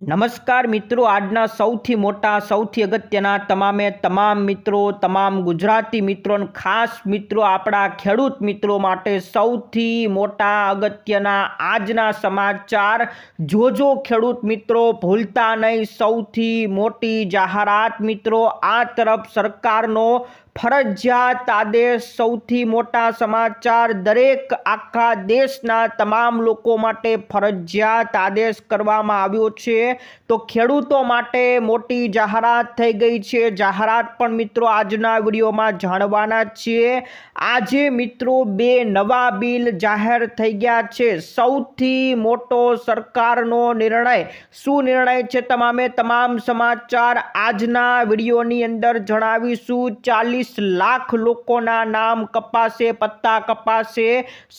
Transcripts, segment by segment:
નમસ્કાર મિત્રો, આજના સૌથી મોટા, સૌથી અગત્યના તમામે તમામ મિત્રો, તમામ ગુજરાતી મિત્રો ખાસ મિત્રો, આપણા ખેડૂત મિત્રો માટે સૌથી મોટા, અગત્યના આજના સમાચાર. જોજો ખેડૂત મિત્રો, ભૂલતા નહીં, સૌથી મોટી જાહેરાત મિત્રો, આ તરફ સરકારનો ફરજિયાત આદેશ સૌથી મોટા સમાચાર દરેક આખા દેશના તમામ લોકો માટે ફરજિયાત આદેશ કરવામાં આવ્યો છે. તો ખેડૂતો માટે મોટી જાહેરાત થઈ ગઈ છે. જાહેરાત પણ મિત્રો આજના વિડીયોમાં જાણવાના છીએ. આજે મિત્રો બે નવા બિલ જાહેર થઈ ગયા છે. સૌથી મોટો સરકારનો નિર્ણય શું નિર્ણય છે તમામે તમામ સમાચાર આજના વિડીયોની અંદર જણાવીશું. ચાલીસ લાખ લોકોના નામ કપાશે, પત્તા કપાશે.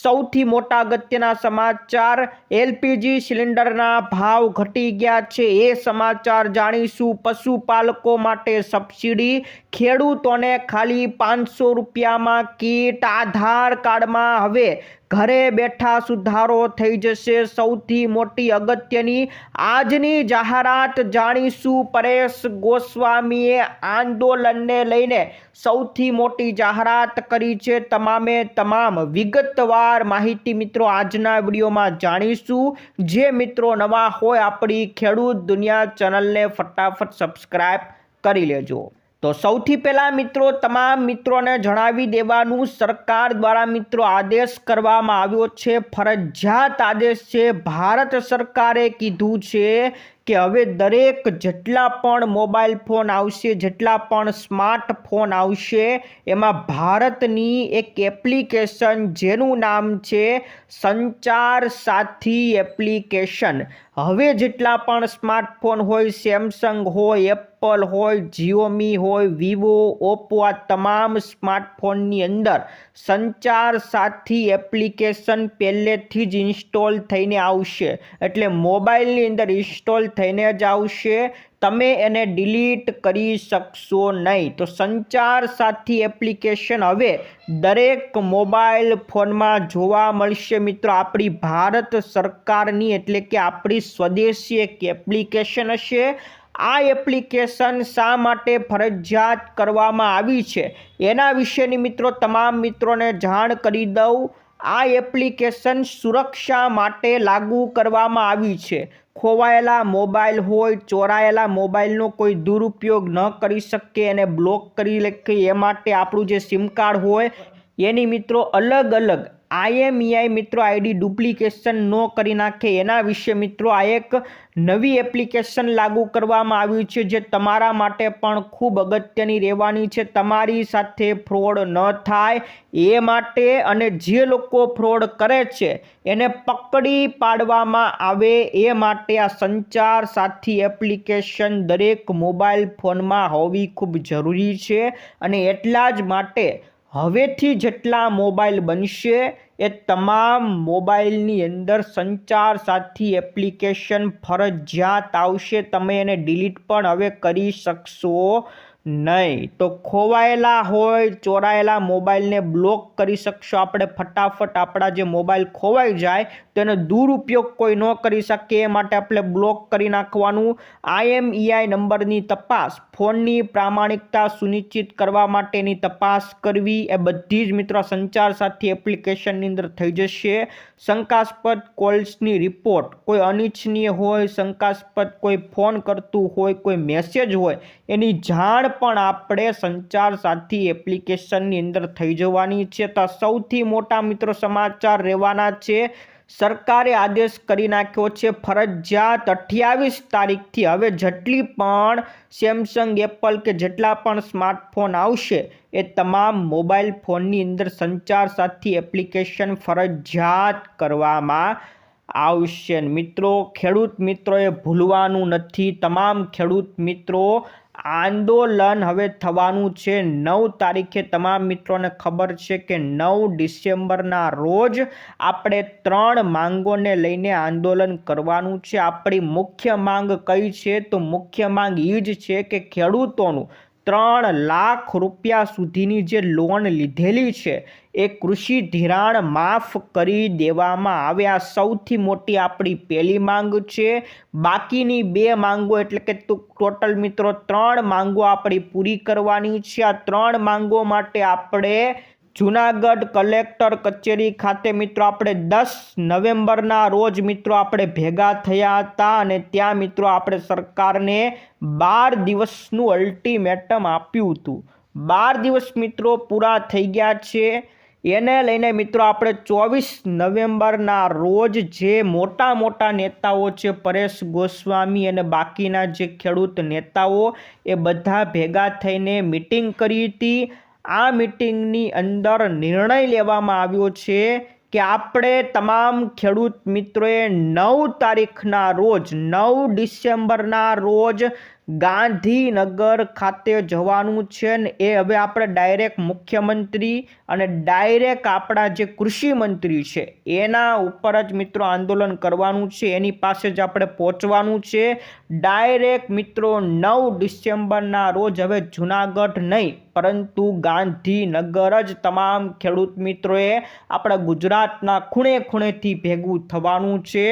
સૌથી મોટા અગત્યના સમાચાર, એલપીજી સિલિન્ડરના ભાવ ઘટી ગયા છે. એ સમાચાર જાણીશું. પશુપાલકો માટે સબસિડી, ખેડૂતોને ખાલી પાંચસો રૂપિયામાં કીટ આધાર કાર્ડમાં હવે ઘરે બેઠા સુધારો થઈ જશે. સૌથી મોટી અગત્યની આજની જાહેરાત જાણીશું પરેશ ગોસ્વામીએ આંદોલનને લઈને સૌથી મોટી જાહેરાત કરી છે. તમામે તમામ વિગતવાર માહિતી મિત્રો આજના વિડીયોમાં જાણીશું. જે મિત્રો નવા હોય આપણી ખેડૂત દુનિયા ચેનલને ફટાફટ સબસ્ક્રાઈબ કરી લેજો. તો સૌથી પહેલાં મિત્રો, તમામ મિત્રોને જણાવી દેવાનું, સરકાર દ્વારા મિત્રો આદેશ કરવામાં આવ્યો છે. ફરજિયાત આદેશ છે. ભારત સરકારે કીધું છે કે હવે દરેક જેટલા પણ મોબાઈલ ફોન આવશે, જેટલા પણ સ્માર્ટફોન આવશે, એમાં ભારતની એક એપ્લિકેશન જેનું નામ છે સંચાર સાથી એપ્લિકેશન. હવે જેટલા પણ સ્માર્ટફોન હોય, સેમસંગ હોય, એપલ હોય, જીઓમી હોય, વિવો, ઓપ્પો, આ તમામ સ્માર્ટફોનની અંદર સંચાર સાથી એપ્લિકેશન પહેલેથી જ ઇન્સ્ટોલ થઈને આવશે. એટલે મોબાઈલની અંદર ઇન્સ્ટોલ થઈને જ આવશે. તમે એને ડિલીટ કરી શકશો નહીં. તો સંચાર સાથી એપ્લિકેશન હવે દરેક મોબાઈલ ફોનમાં જોવા મળશે. મિત્રો, આપણી ભારત સરકારની એટલે કે આપણી સ્વદેશી એક એપ્લિકેશન હશે. આ એપ્લિકેશન શા માટે ફરજિયાત કરવામાં આવી છે? એના વિશેની મિત્રો, તમામ મિત્રોને જાણ કરી દઉં. આ એપ્લિકેશન સુરક્ષા માટે લાગુ કરવામાં આવી છે. ખોવાયેલા મોબાઈલ હોય, ચોરાયેલા મોબાઈલનો કોઈ દુરુપયોગ ન કરી શકે એને બ્લોક કરી લે એ માટે આપણું જે સિમ કાર્ડ હોય, એની મિત્રો અલગ અલગ આઈએમઈઆઈ મિત્રો આઈડી ડુપ્લિકેશન ન કરી નાખે. એના વિશે મિત્રો આ એક નવી એપ્લિકેશન લાગુ કરવામાં આવ્યું છે જે તમારા માટે પણ ખૂબ અગત્યની રહેવાની છે. તમારી સાથે ફ્રોડ ન થાય એ માટે અને જે લોકો ફ્રોડ કરે છે એને પકડી પાડવામાં આવે એ માટે આ સંચાર સાથી એપ્લિકેશન દરેક મોબાઈલ ફોનમાં હોવી ખૂબ જરૂરી છે અને એટલા જ માટે હવેથી જેટલા મોબાઈલ બનશે એ તમામ મોબાઈલની અંદર સંચાર સાથી એપ્લિકેશન ફરજિયાત આવશે. તમે એને ડિલીટ પણ હવે કરી શકશો. નહીં. તો ખોવાયેલા હોય, ચોરાયેલા મોબાઈલને બ્લોક કરી શકશો. આપણે ફટાફટ આપણા જે મોબાઈલ ખોવાઈ જાય તેનો દુરુપયોગ કોઈ ન કરી શકે. એ માટે આપણે બ્લોક કરી નાખવાનું. આઈએમઈઆઈ નંબરની તપાસ. ફોનની પ્રામાણિકતા સુનિશ્ચિત કરવા માટેની તપાસ કરવી. એ બધી જ મિત્રો સંચાર સાથી એપ્લિકેશનની અંદર થઈ જશે. શંકાસ્પદ કોલ્સની રિપોર્ટ કોઈ અનિચ્છનીય હોય, શંકાસ્પદ કોઈ ફોન કરતું હોય, કોઈ મેસેજ હોય, એની જાણ પણ આપણે સંચાર સાથી એપ્લિકેશનની અંદર થઈ જવાની છે. તો સૌથી મોટા મિત્રો સમાચાર રહેવાના છે. સરકારે આદેશ કરી નાખ્યો છે, ફરજિયાત અઠ્યાવીસ તારીખથી હવે જેટલી પણ સેમસંગ એપલ કે જેટલા પણ સ્માર્ટફોન આવશે, એ તમામ મોબાઈલ ફોનની અંદર સંચાર સાથી એપ્લિકેશન ફરજિયાત કરવામાં આવશે. મિત્રો, ખેડૂત મિત્રોએ ભૂલવાનું નથી. તમામ ખેડૂત મિત્રો આંદોલન હવે થવાનું છે. નવ તારીખે તમામ મિત્રોને ખબર છે કે નવ ડિસેમ્બરના રોજ આપણે ત્રણ માંગોને લઈને આંદોલન કરવાનું છે. આપણી મુખ્ય માંગ કઈ છે? તો મુખ્ય માંગ એ જ છે કે ખેડૂતોનું ત્રણ લાખ રૂપિયા સુધીની જે લોન લીધેલી છે, એ કૃષિ ધિરાણ માફ કરી દેવામાં આવે આ સૌથી મોટી આપણી પહેલી માંગ છે, બાકીની બે માંગો એટલે કે ટોટલ મિત્રો ત્રણ માંગો આપણી પૂરી કરવાની છે. આ ત્રણ માંગો માટે આપણે જુનાગઢ કલેક્ટર કચેરી ખાતે મિત્રો આપણે દસ નવેમ્બરના રોજ મિત્રો આપણે ભેગા થયા હતા અને ત્યાં મિત્રો આપણે સરકારને બાર દિવસનું અલ્ટિમેટમ આપ્યું હતું. બાર દિવસ મિત્રો પૂરા થઈ ગયા છે. એને લઈને મિત્રો આપણે ચોવીસ નવેમ્બરના રોજ જે મોટા મોટા નેતાઓ છે, પરેશ ગોસ્વામી અને બાકીના જે ખેડૂત નેતાઓ, એ બધા ભેગા થઈને મિટિંગ કરી હતી. આ મિટિંગની અંદર નિર્ણય લેવામાં આવ્યો છે કે આપણે તમામ ખેડૂત મિત્રોએ નવ તારીખના રોજ, નવ ડિસેમ્બરના રોજ ગાંધીનગર ખાતે જવાનું છે ને એ હવે આપણે ડાયરેક્ટ મુખ્યમંત્રી અને ડાયરેક્ટ આપણા જે કૃષિ મંત્રી છે, એના ઉપર જ મિત્રો આંદોલન કરવાનું છે, એની પાસે જ આપણે પહોંચવાનું છે. ડાયરેક્ટ મિત્રો, નવ ડિસેમ્બરના રોજ હવે જુનાગઢ નહીં, પરંતુ ગાંધીનગર જ તમામ ખેડૂત મિત્રોએ આપણા ગુજરાતના ખૂણે ખૂણેથી ભેગું થવાનું છે.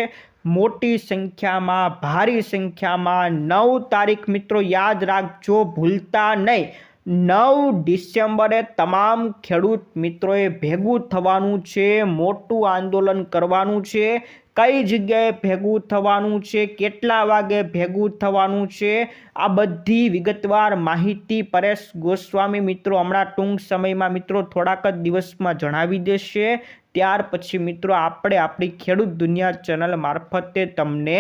મોટી સંખ્યામાં ભારી સંખ્યામાં નવ તારીખ મિત્રો યાદ રાખજો ભૂલતા નહીં. નવ ડિસેમ્બરે તમામ ખેડૂત મિત્રોએ ભેગું થવાનું છે, મોટું આંદોલન કરવાનું છે. કઈ જગ્યાએ ભેગું થવાનું છે, કેટલા વાગે ભેગું થવાનું છે, આ બધી વિગતવાર માહિતી પરેશ ગોસ્વામી મિત્રો હમણાં ટૂંક સમયમાં મિત્રો થોડાક જ દિવસમાં જણાવી દેશે. ત્યાર પછી મિત્રો આપણે આપણી ખેડૂત દુનિયા ચેનલ મારફતે તમને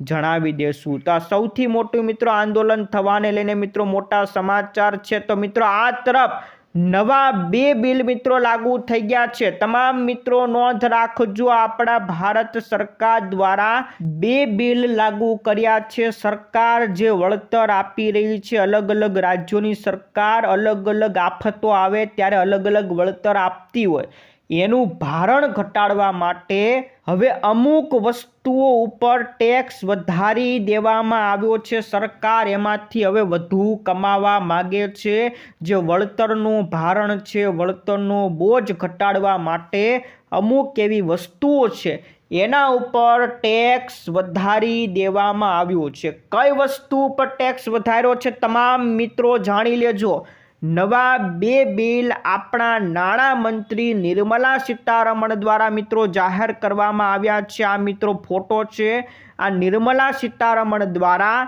જણાવી દેશું. તો આ સૌથી મોટું મિત્રો આંદોલન થવાને લઈને મિત્રો મોટા સમાચાર છે. તો મિત્રો આ તરફ નવા બે બિલ મિત્રો લાગુ થઈ ગયા છે. તમામ મિત્રો નોંધ રાખજો, આપણા ભારત સરકાર દ્વારા બે બિલ લાગુ કર્યા છે. સરકાર જે વળતર આપી રહી છે, અલગ અલગ રાજ્યોની સરકાર અલગ અલગ આફતો આવે ત્યારે અલગ અલગ વળતર આપતી હોય. એનું ભારણ ઘટાડવા માટે હવે અમુક વસ્તુઓ ઉપર ટેક્સ વધારી દેવામાં આવ્યો છે. સરકાર એમાંથી હવે વધુ કમાવા માગે છે. જે વળતરનું ભારણ છે, વળતરનો બોજ ઘટાડવા માટે અમુક એવી વસ્તુઓ છે. એના ઉપર ટેક્સ વધારી દેવામાં આવ્યો છે. કઈ વસ્તુ ઉપર ટેક્સ વધાર્યો છે તમામ મિત્રો જાણી લેજો. નવા બે બિલ આપણા નાણામંત્રી નિર્મલા સીતારમણ દ્વારા મિત્રો જાહેર કરવામાં આવ્યા છે. આ મિત્રો ફોટો છે. આ નિર્મલા સીતારમણ દ્વારા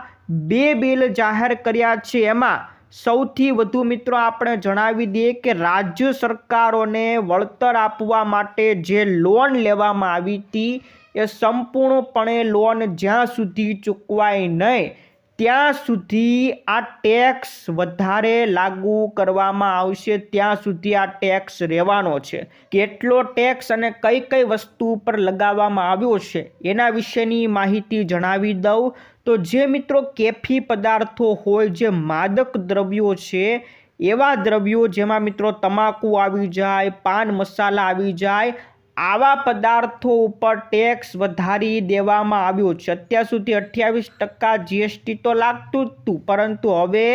બે બિલ જાહેર કર્યા છે. એમાં સૌથી વધુ મિત્રો આપણે જણાવી દઈએ કે રાજ્ય સરકારોને વળતર આપવા માટે જે લોન લેવામાં આવી હતી, એ સંપૂર્ણપણે લોન જ્યાં સુધી ચૂકવાય નહીં ત્યાં સુધી આ ટેક્સ વધારે લાગુ કરવામાં આવશે, ત્યાં સુધી આ ટેક્સ રહેવાનો છે. કેટલો ટેક્સ અને કઈ કઈ વસ્તુ ઉપર લગાવવામાં આવ્યો છે, એના વિશેની માહિતી જણાવી દઉં. તો જે મિત્રો કેફી પદાર્થો હોય, જે માદક દ્રવ્યો છે, એવા દ્રવ્યો જેમાં મિત્રો તમાકુ આવી જાય, પાન મસાલા આવી જાય આવા પદાર્થો ઉપર ટેક્સ વધારી દેવામાં આવ્યો. છે અત્યાર સુધી અઠ્યાવીસ ટકા જીએસટી તો લાગતું જ હતું પરંતુ હવે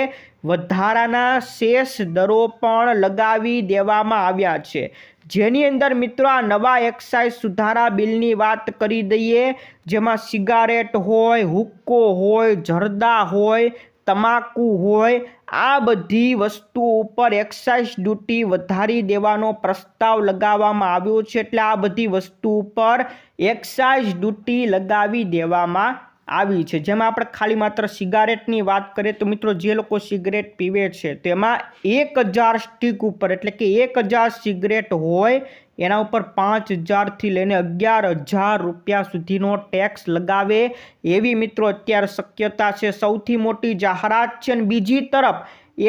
વધારાના શેષ દરો પણ લગાવી દેવામાં આવ્યા છે. જેની અંદર મિત્રો આ નવા એક્સાઇઝ સુધારા બિલની વાત કરી દઈએ, જેમાં સિગારેટ હોય, હુક્કો હોય, જરદા હોય તમાકુ હોય, આ બધી વસ્તુ ઉપર એક્સાઇઝ ડ્યુટી વધારી દેવાનો પ્રસ્તાવ લગાવવામાં આવ્યો છે. એટલે આ બધી વસ્તુ ઉપર એક્સાઇઝ ડ્યુટી લગાવી દેવામાં આવી છે. જેમાં આપણે ખાલી માત્ર સિગારેટની વાત કરીએ તો મિત્રો જે લોકો સિગરેટ પીવે છે તેમાં એક હજાર સ્ટીક ઉપર, એટલે કે એક હજાર સિગરેટ હોય એના ઉપર પાંચ હજારથી લઈને અગિયાર હજાર રૂપિયા સુધીનો ટેક્સ લગાવે એવી મિત્રો અત્યારે શક્યતા છે. સૌથી મોટી જાહેરાત છે અને બીજી તરફ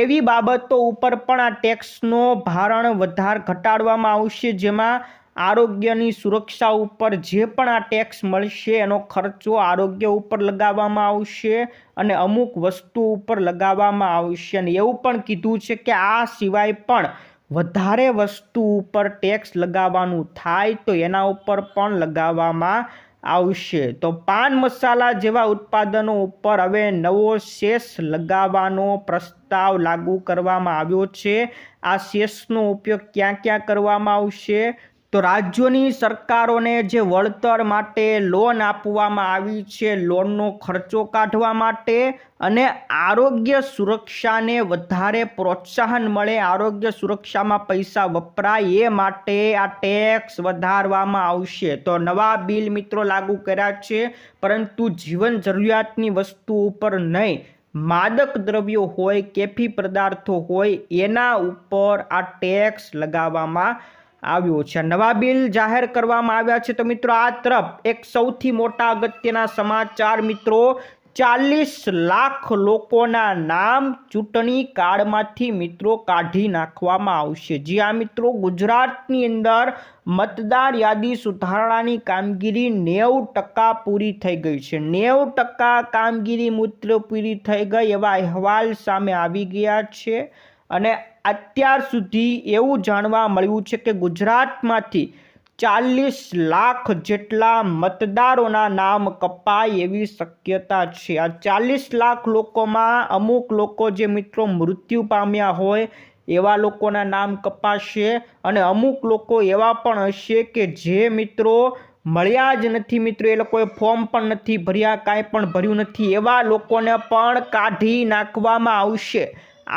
એવી બાબતો ઉપર પણ આ ટેક્સનો ભારણ વધાર ઘટાડવામાં આવશે જેમાં આરોગ્યની સુરક્ષા ઉપર જે પણ આ ટેક્સ મળશે એનો ખર્ચો આરોગ્ય ઉપર લગાવવામાં આવશે અને અમુક વસ્તુ ઉપર લગાવવામાં આવશે. અને એવું પણ કીધું છે કે આ સિવાય પણ વધારે વસ્તુ ઉપર ટેક્સ લગાવવાનું થાય તો એના ઉપર પણ લગાવવામાં આવશે. તો પાન મસાલા જેવા ઉત્પાદનો ઉપર હવે નવો સેસ લગાવવાનો પ્રસ્તાવ લાગુ કરવામાં આવ્યો છે. આ સેસનો ઉપયોગ ક્યાં ક્યાં કરવામાં આવશે? તો રાજ્યોની સરકારોને જે વળતર માટે લોન આપવામાં આવી છે, લોનનો ખર્ચો કાઢવા માટે અને આરોગ્ય સુરક્ષાને વધારે પ્રોત્સાહન મળે, આરોગ્ય સુરક્ષામાં પૈસા વપરાય એ માટે આ ટેક્સ વધારવામાં આવશે. તો નવા બિલ મિત્રો લાગુ કર્યા છે, પરંતુ જીવન જરૂરિયાતની વસ્તુ ઉપર નહીં. માદક દ્રવ્યો હોય, કેફી પદાર્થો હોય, એના ઉપર આ ટેક્સ લગાવવામાં આવ્યો છે. નવા બિલ જાહેર કરવામાં આવ્યા છે તો મિત્રો આ તરફ એક સૌથી મોટા અગત્યના સમાચાર મિત્રો, ચાલીસ લાખ લોકોના નામ ચૂંટણી કાર્ડમાંથી મિત્રો કાઢી નાખવામાં આવશે. જી આ મિત્રો, ગુજરાતની અંદર મતદાર યાદી સુધારણાની કામગીરી નેવું ટકા પૂરી થઈ ગઈ છે. નેવું ટકા કામગીરી મૂત્ર પૂરી થઈ ગઈ એવા અહેવાલ સામે આવી ગયા છે. અને અત્યાર સુધી એવું જાણવા મળ્યું છે કે ગુજરાતમાંથી ચાલીસ લાખ જેટલા મતદારોના નામ કપાય એવી શક્યતા છે. આ ચાલીસ લાખ લોકોમાં અમુક લોકો જે મિત્રો મૃત્યુ પામ્યા હોય એવા લોકોના નામ કપાશે અને અમુક લોકો એવા પણ હશે કે જે મિત્રો મળ્યા જ નથી, મિત્રો એ લોકોએ ફોર્મ પણ નથી ભર્યા, કાંઈ પણ ભર્યું નથી એવા લોકોને પણ કાઢી નાખવામાં આવશે.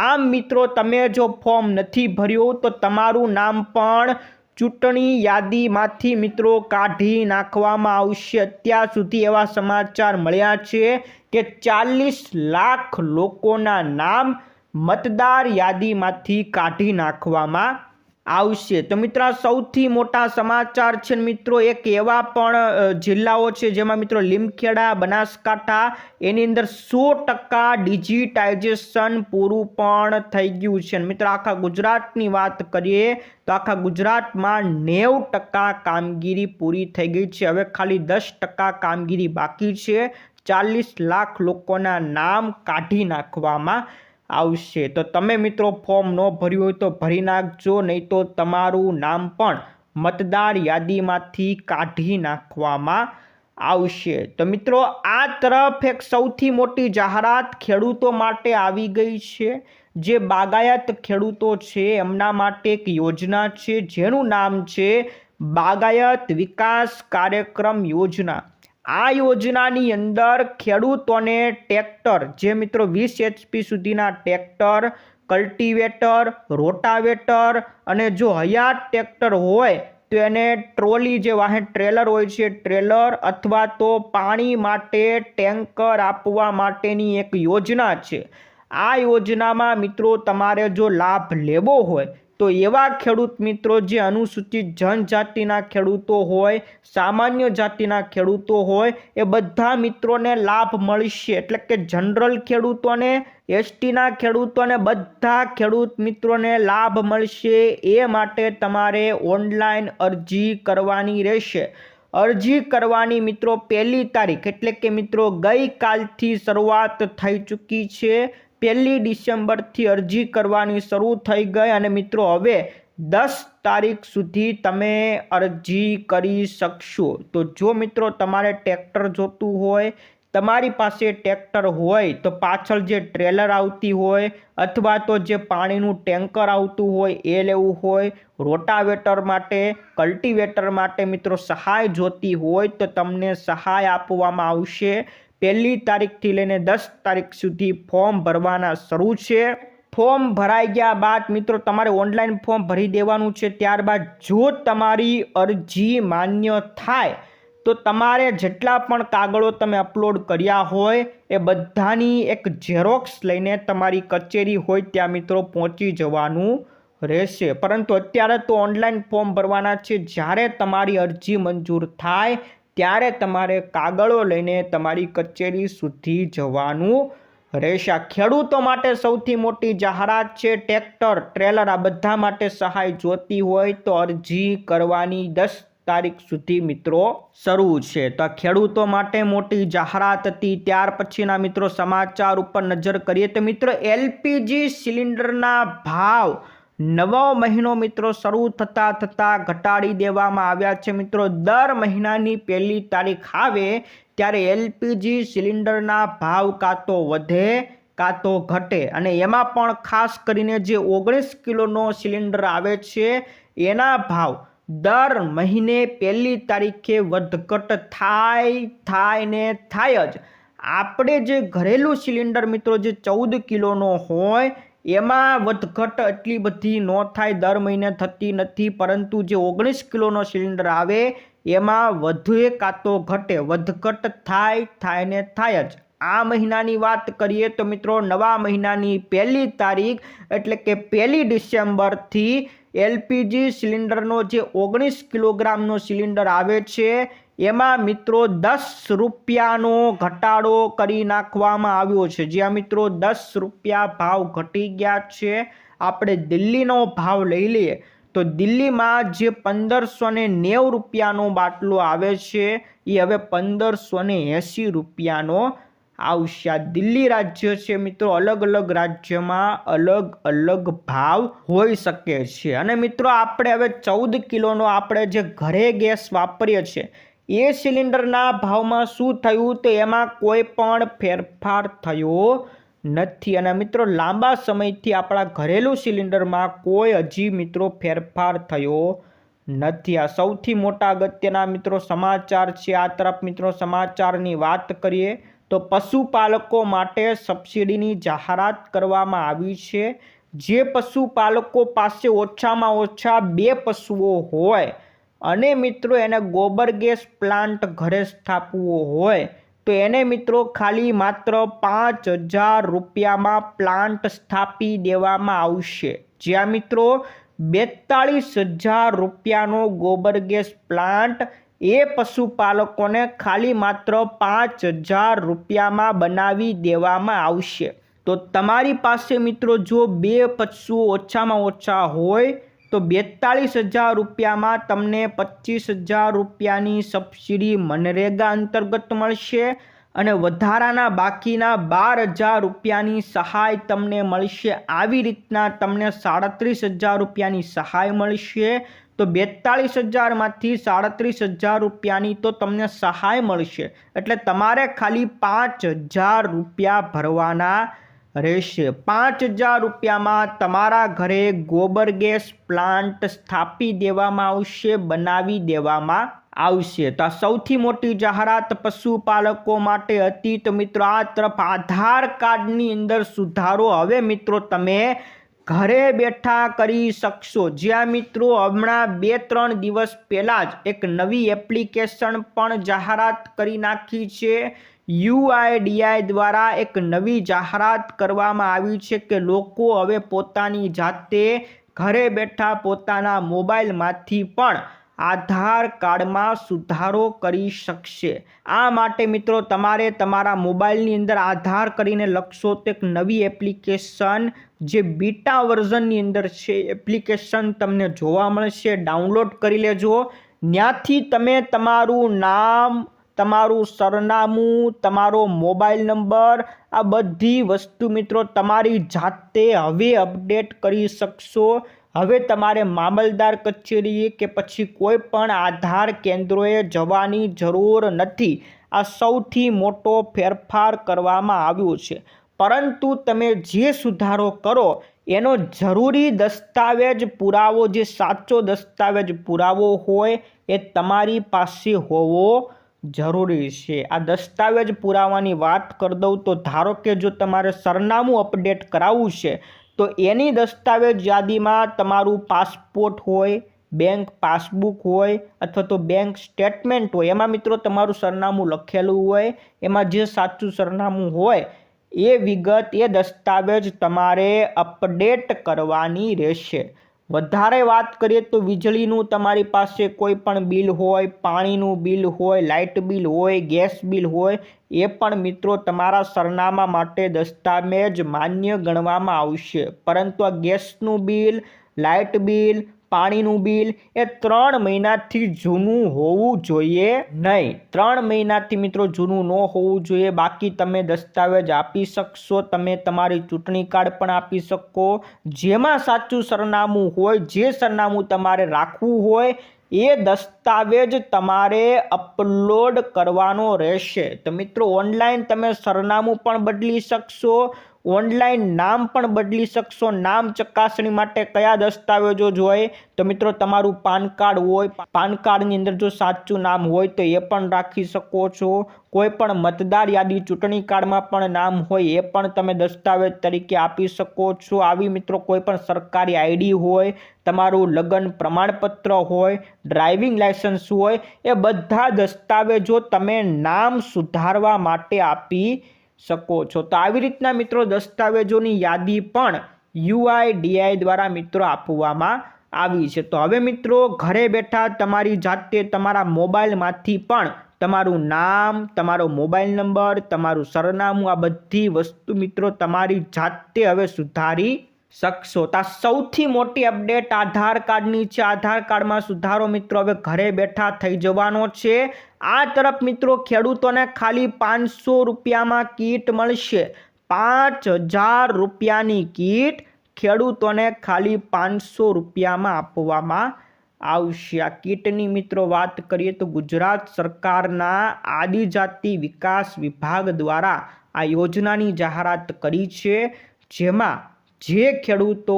આમ મિત્રો, તમે જો ફોર્મ નથી ભર્યું, તો તમારું નામ પણ ચૂંટણી યાદીમાંથી મિત્રો કાઢી નાખવામાં આવશે. અત્યાર સુધી એવા સમાચાર મળ્યા છે કે ચાલીસ લાખ લોકોના નામ મતદાર યાદીમાંથી કાઢી નાખવામાં આવશે. તો મિત્રો સૌથી મોટા સમાચાર છે મિત્રો, એક એવા પણ જિલ્લાઓ છે જેમાં મિત્રો લીમખેડા, બનાસકાંઠા, એની અંદર સો ટકા ડિજિટાઇઝેશન પૂરું પણ થઈ ગયું છે. મિત્રો, આખા ગુજરાતની વાત કરીએ, તો આખા ગુજરાતમાં નેવ ટકા કામગીરી પૂરી થઈ ગઈ છે. હવે ખાલી દસ ટકા કામગીરી બાકી છે. ચાલીસ લાખ લોકોના નામ કાઢી નાખવામાં આવશે. તો તમે મિત્રો ફોર્મ ન ભર્યું હોય તો ભરી નાખજો, નહીં તો તમારું નામ પણ મતદાર યાદીમાંથી કાઢી નાખવામાં આવશે. તો મિત્રો, આ તરફ એક સૌથી મોટી જાહેરાત ખેડૂતો માટે આવી ગઈ છે. જે બાગાયત ખેડૂતો છે, એમના માટે એક યોજના છે, જેનું નામ છે બાગાયત વિકાસ કાર્યક્રમ યોજના. આ યોજનાની અંદર ખેડૂતોને ટ્રેક્ટર, જે મિત્રો વીસ એચપી સુધીના ટ્રેક્ટર, કલ્ટિવેટર, રોટાવેટર અને જો હયાત ટ્રેક્ટર હોય, તો એને ટ્રોલી જે વાહન ટ્રેલર હોય છે, ટ્રેલર અથવા તો પાણી માટે ટેન્કર આપવા માટેની એક યોજના છે. આ યોજનામાં મિત્રો તમારે જો લાભ લેવો હોય તો એવા ખેડૂત મિત્રો જે અનુસૂચિત જનજાતિના ખેડૂતો હોય, સામાન્ય જાતિના ખેડૂતો હોય, એ બધા મિત્રોને લાભ મળશે. એટલે કે જનરલ ખેડૂતોને, એસટીના ખેડૂતોને બધા ખેડૂત મિત્રોને લાભ મળશે. એ માટે તમારે ઓનલાઈન અરજી કરવાની રહેશે. અરજી કરવાની મિત્રો પહેલી તારીખ, એટલે કે મિત્રો ગઈકાલથી શરૂઆત થઈ ચૂકી છે. પહેલી ડિસેમ્બરથી અરજી કરવાની શરૂ થઈ ગઈ અને મિત્રો, હવે દસ તારીખ સુધી તમે અરજી કરી શકશો. તો જો મિત્રો, તમારે ટ્રેક્ટર જોતું હોય, તમારી પાસે ટ્રેક્ટર હોય, તો પાછળ જે ટ્રેલર આવતી હોય અથવા તો જે પાણીનું ટેન્કર આવતું હોય, એ લેવું હોય. રોટાવેટર માટે, કલ્ટિવેટર માટે મિત્રો સહાય જોતી હોય તો તમને સહાય આપવામાં આવશે. પહેલી તારીખથી લઈને દસ તારીખ સુધી ફોર્મ ભરવાના શરૂ છે. ફોર્મ ભરાઈ ગયા બાદ મિત્રો તમારે ઓનલાઈન ફોર્મ ભરી દેવાનું છે. ત્યારબાદ જો તમારી અરજી માન્ય થાય તો તમારે જેટલા પણ કાગળો તમે અપલોડ કર્યા હોય એ બધાની એક ઝેરોક્સ લઈને તમારી કચેરી હોય ત્યાં મિત્રો પહોંચી જવાનું રહેશે. પરંતુ અત્યારે તો ઓનલાઈન ફોર્મ ભરવાના છે. જ્યારે તમારી અરજી મંજૂર થાય ત્યારે તમારે કાગળો લઈને તમારી કચેરી સુધી જવાનું રહેશે. ખેડૂતો માટે સૌથી મોટી જાહેરાત છે, ટ્રેક્ટર, ટ્રેલર, આ બધા માટે સહાય જોતી હોય તો અરજી કરવાની દસ તારીખ સુધી મિત્રો શરૂ છે. તો ખેડૂતો માટે મોટી જાહેરાત હતી. ત્યાર પછીના મિત્રો સમાચાર ઉપર નજર કરીએ તો મિત્રો એલપીજી સિલિન્ડરના ભાવ નવો મહિનો મિત્રો શરૂ થતાં થતાં ઘટાડી દેવામાં આવ્યા છે મિત્રો. દર મહિનાની પહેલી તારીખ આવે ત્યારે એલપીજી સિલિન્ડરના ભાવ કાં તો વધે, કાં તો ઘટે અને એમાં પણ ખાસ કરીને જે ઓગણીસ કિલોનો સિલિન્ડર આવે છે એના ભાવ દર મહિને પહેલી તારીખે વધઘટ થાય થાય ને થાય જ. આપણે જે ઘરેલું સિલિન્ડર મિત્રો જે ચૌદ કિલોનો હોય એમાં વધઘટ એટલી બધી ન થાય, દર મહિને થતી નથી, પરંતુ જે ઓગણીસ કિલોનો સિલિન્ડર આવે, એમાં વધુ કાં તો ઘટે. વધઘટ થાય થાય ને થાય જ. આ મહિનાની વાત કરીએ તો મિત્રો, નવા મહિનાની પહેલી તારીખ, એટલે કે પહેલી ડિસેમ્બરથી એલપીજી સિલિન્ડરનો જે ઓગણીસ કિલોગ્રામનો સિલિન્ડર આવે છે એમાં મિત્રો દસ રૂપિયાનો ઘટાડો કરી નાખવામાં આવ્યો છે. જ્યાં મિત્રો, દસ રૂપિયા ભાવ ઘટી ગયા છે. આપણે દિલ્હીનો ભાવ લઈ લઈએ. તો દિલ્હીમાં જે પંદરસો ને નેવું રૂપિયાનો બાટલો આવે છે, એ હવે પંદરસો ને એંસી રૂપિયાનો આવશે. આ દિલ્હી રાજ્ય છે મિત્રો, અલગ અલગ રાજ્યમાં અલગ અલગ ભાવ હોઈ શકે છે. અને મિત્રો, આપણે હવે ચૌદ કિલોનો આપણે જે ઘરે ગેસ વાપરીએ છીએ એ સિલિન્ડરના ભાવમાં શું થયું તો એમાં કોઈ પણ ફેરફાર થયો નથી. અને મિત્રો, લાંબા સમયથી આપણા ઘરેલું સિલિન્ડરમાં કોઈ હજી મિત્રો ફેરફાર થયો નથી. આ સૌથી મોટા અગત્યના મિત્રો સમાચાર છે. આ તરફ મિત્રો સમાચારની વાત કરીએ તો પશુપાલકો માટે સબસિડીની જાહેરાત કરવામાં આવી છે. જે પશુપાલકો પાસે ઓછામાં ઓછા બે પશુઓ હોય અને મિત્રો એને ગોબર ગેસ પ્લાન્ટ ઘરે સ્થાપવો હોય, તો એને મિત્રો ખાલી માત્ર પાંચ હજાર રૂપિયામાં પ્લાન્ટ સ્થાપી દેવામાં આવશે. જ્યાં મિત્રો બેતાળીસ હજાર રૂપિયાનો ગોબર ગેસ પ્લાન્ટ એ પશુપાલકોને ખાલી માત્ર પાંચ હજાર રૂપિયામાં બનાવી દેવામાં આવશે. તો તમારી પાસે મિત્રો જો બે પશુઓ ઓછામાં ઓછા હોય તો બેતાળીસ હજાર રૂપિયામાં તમને પચીસ હજાર રૂપિયાની સબસિડી મનરેગા અંતર્ગત મળશે અને વધારાના બાકીના બાર હજાર રૂપિયાની સહાય તમને મળશે. આવી રીતના તમને સાડત્રીસ હજાર રૂપિયાની સહાય મળશે. તો બેતાળીસ હજારમાંથી સાડત્રીસ હજાર રૂપિયાની તો તમને સહાય મળશે. એટલે તમારે ખાલી પાંચ હજાર રૂપિયા ભરવાના રહેશે પાંચ હજાર રૂપિયામાં તમારા ઘરે ગોબર ગેસ પ્લાન્ટ સ્થાપી દેવામાં આવશે, બનાવી દેવામાં આવશે. તો આ સૌથી મોટી જાહેરાત પશુપાલકો માટે હતી. તો મિત્રો, આ તરફ આધાર કાર્ડની અંદર સુધારો હવે મિત્રો તમે ઘરે બેઠા કરી શકશો. જ્યાં મિત્રો, હમણાં બે ત્રણ દિવસ પહેલાં જ એક નવી એપ્લિકેશન પણ જાહેરાત કરી નાખી છે. યુઆઈડીઆઈ દ્વારા એક નવી જાહેરાત કરવામાં આવી છે કે લોકો હવે પોતાની જાતે ઘરે બેઠા પોતાના મોબાઈલમાંથી પણ આધાર કાર્ડમાં સુધારો કરી શકશે. આ માટે મિત્રો તમારે તમારા મોબાઈલની અંદર આધાર કરીને લખશો તો એક નવી એપ્લિકેશન, જે બીટા વર્ઝનની અંદર છે, એપ્લિકેશન તમને જોવા મળશે. ડાઉનલોડ કરી લેજો. ત્યાંથી તમે તમારું નામ તમારું સરનામું, તમારો મોબાઈલ નંબર, આ બધી વસ્તુ મિત્રો તમારી જાતે હવે અપડેટ કરી શકશો. હવે તમારે મામલદાર કચેરીએ કે પછી કોઈ પણ આધાર કેન્દ્રોએ જવાની જરૂર નથી. આ સૌથી મોટો ફેરફાર કરવામાં આવ્યો છે. પરંતુ તમે જે સુધારો કરો, એનો જરૂરી દસ્તાવેજ પુરાવો, જે સાચો દસ્તાવેજ પુરાવો હોય, એ તમારી પાસે હોવો જરૂરી છે. આ દસ્તાવેજ પુરાવાની વાત કરી દઉં તો ધારો કે જો તમારે સરનામું અપડેટ કરાવવું છે, તો એની દસ્તાવેજ યાદીમાં તમારું પાસપોર્ટ હોય, બેંક પાસબુક હોય અથવા તો બેંક સ્ટેટમેન્ટ હોય, એમાં મિત્રો તમારું સરનામું લખેલું હોય, એમાં જે સાચું સરનામું હોય, એ વિગત, એ દસ્તાવેજ તમારે અપડેટ કરવાની રહેશે. વધારે વાત કરીએ તો વીજળીનું તમારી પાસે કોઈ પણ બિલ હોય, પાણીનું બિલ હોય, લાઇટ બિલ હોય, ગેસ બિલ હોય, એ પણ મિત્રો તમારા સરનામા માટે દસ્તાવેજ માન્ય ગણવામાં આવશે. પરંતુ આ ગેસનું બિલ, લાઇટ બિલ પાણીનું બિલ એ ત્રણ મહિનાથી જૂનું હોવું જોઈએ નહીં. ત્રણ મહિનાથી મિત્રો જૂનું ન હોવું જોઈએ. બાકી તમે દસ્તાવેજ આપી શકશો, તમે તમારી ચૂંટણી કાર્ડ પણ આપી શકો. જેમાં સાચું સરનામું હોય, જે સરનામું તમારે રાખવું હોય, એ દસ્તાવેજ તમારે અપલોડ કરવાનો રહેશે. તો મિત્રો, ઓનલાઈન તમે સરનામું પણ બદલી શકશો. ઓનલાઈન નામ પણ બદલી શકશો. નામ ચકાસણી માટે કયા દસ્તાવેજો જોઈએ? તો મિત્રો, તમારું પાન કાર્ડ હોય, પાન કાર્ડની અંદર જો સાચું નામ હોય તો એ પણ રાખી શકો છો. કોઈ પણ મતદાર યાદી ચૂંટણી કાર્ડમાં પણ નામ હોય એ પણ તમે દસ્તાવેજ તરીકે આપી શકો છો. આવી મિત્રો, કોઈ પણ સરકારી આઈડી હોય, તમારું લગ્ન પ્રમાણપત્ર હોય, ડ્રાઇવિંગ લાયસન્સ હોય, એ બધા દસ્તાવેજો તમે નામ સુધારવા માટે આપી શકો છો. તો આવી રીતના મિત્રો દસ્તાવેજોની યાદી પણ યુઆઈડીઆઈ દ્વારા મિત્રો આપવામાં આવી છે. તો હવે મિત્રો ઘરે બેઠા તમારી જાતે તમારા મોબાઈલમાંથી પણ તમારું નામ, તમારો મોબાઈલ નંબર, તમારું સરનામું આ બધી વસ્તુ મિત્રો તમારી જાતે હવે સુધારી શકશો. તો સૌથી મોટી અપડેટ આધાર કાર્ડની છે. આધાર કાર્ડમાં સુધારો મિત્રો હવે ઘરે બેઠા થઈ જવાનો છે. આ તરફ મિત્રો ખેડૂતોને ખાલી પાંચસો રૂપિયામાં કીટ મળશે. પાંચ હજાર રૂપિયાની કીટ ખેડૂતોને ખાલી પાંચસો રૂપિયામાં આપવામાં આવશે. આ કીટની મિત્રો વાત કરીએ તો ગુજરાત સરકારના આદિજાતિ વિકાસ વિભાગ દ્વારા આ યોજનાની જાહેરાત કરી છે. જેમાં જે ખેડૂતો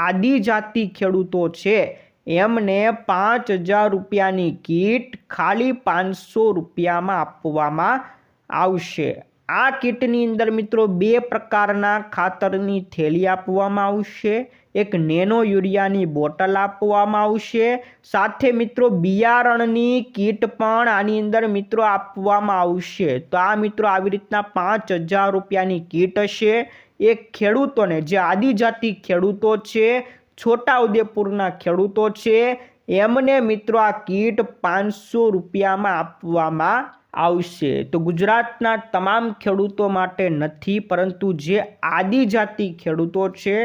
આદિજાતિ ખેડૂતો છે એમને પાંચ હજાર રૂપિયાની કીટ ખાલી પાંચસો રૂપિયામાં આપવામાં આવશે. આ કીટની અંદર મિત્રો બે પ્રકારના ખાતરની થેલી આપવામાં આવશે, એક નેનો યુરિયાની બોટલ આપવામાં આવશે, સાથે મિત્રો બિયારણની કીટ પણ આની અંદર મિત્રો આપવામાં આવશે. તો આ મિત્રો આવી રીતના પાંચ હજાર રૂપિયાની કીટ હશે. એ ખેડૂતોને, જે આદિજાતિ ખેડૂતો છે છોટાઉદેપુરના ખેડૂતો છે. એમને મિત્રો આ કીટ પાંચસો રૂપિયામાં આપવામાં આવશે. તો ગુજરાતના તમામ ખેડૂતો માટે નથી, પરંતુ જે આદિજાતિ ખેડૂતો છે,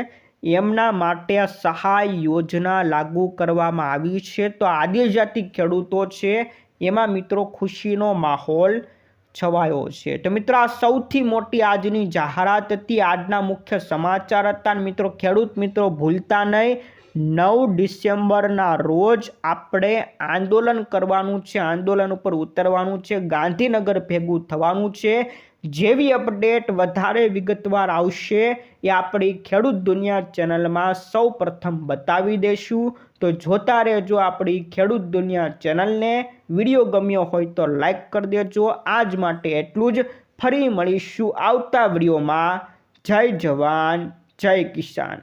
એમના માટે આ સહાય યોજના લાગુ કરવામાં આવી છે. તો આદિજાતિ ખેડૂતો છે, એમાં મિત્રો ખુશીનો માહોલ છવાયો છે. તો મિત્રો, આ સૌથી મોટી આજની જાહેરાત હતી. આજના મુખ્ય સમાચાર હતા. મિત્રો, ખેડૂત મિત્રો, ભૂલતા નહીં. નવ ડિસેમ્બરના રોજ આપણે આંદોલન કરવાનું છે. આંદોલન ઉપર ઉતરવાનું છે. ગાંધીનગર ભેગું થવાનું છે. જેવી અપડેટ વધારે વિગતવાર આવશે એ આપણી ખેડૂત દુનિયા ચેનલમાં સૌ પ્રથમ બતાવી દઈશું તો જોતા રહેજો આપણી ખેડૂત દુનિયા ચેનલને. વીડિયો ગમ્યો હોય તો લાઈક કરી દેજો. આજ માટે એટલું જ. ફરી મળીશું આવતા વિડીયોમાં. જય જવાન, જય કિસાન.